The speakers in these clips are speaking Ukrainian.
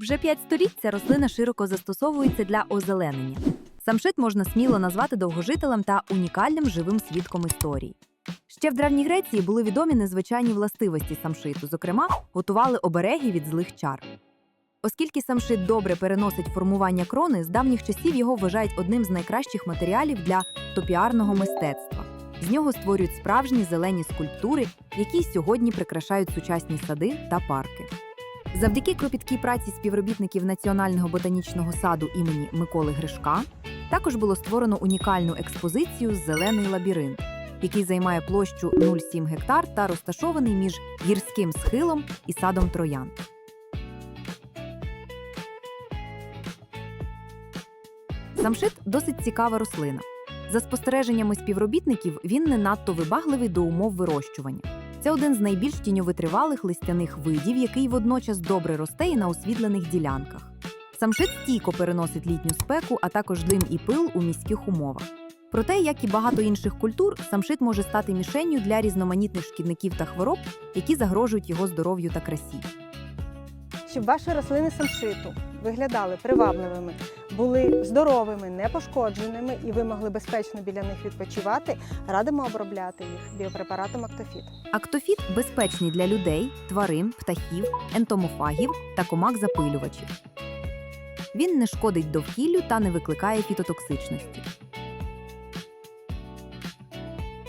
Вже п'ять століть ця рослина широко застосовується для озеленення. Самшит можна сміло назвати довгожителем та унікальним живим свідком історії. Ще в Древній Греції були відомі незвичайні властивості самшиту, зокрема, готували обереги від злих чар. Оскільки самшит добре переносить формування крони, з давніх часів його вважають одним з найкращих матеріалів для топіарного мистецтва. З нього створюють справжні зелені скульптури, які сьогодні прикрашають сучасні сади та парки. Завдяки кропіткій праці співробітників Національного ботанічного саду імені Миколи Гришка також було створено унікальну експозицію Зелений лабіринт, який займає площу 0,7 гектар та розташований між гірським схилом і садом троян. Самшит досить цікава рослина. За спостереженнями співробітників, він не надто вибагливий до умов вирощування. Це один з найбільш тіньовитривалих листяних видів, який водночас добре росте і на освітлених ділянках. Самшит стійко переносить літню спеку, а також дим і пил у міських умовах. Проте, як і багато інших культур, самшит може стати мішенню для різноманітних шкідників та хвороб, які загрожують його здоров'ю та красі. щоб ваші рослини самшиту виглядали привабливими, були здоровими, непошкодженими і ви могли безпечно біля них відпочивати, радимо обробляти їх біопрепаратом Актофіт. Актофіт безпечний для людей, тварин, птахів, ентомофагів та комах-запилювачів. Він не шкодить довкіллю та не викликає фітотоксичності.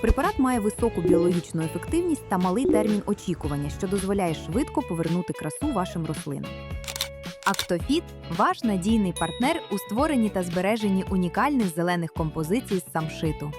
Препарат має високу біологічну ефективність та малий термін очікування, що дозволяє швидко повернути красу вашим рослинам. Актофіт ваш надійний партнер у створенні та збереженні унікальних зелених композицій з самшиту.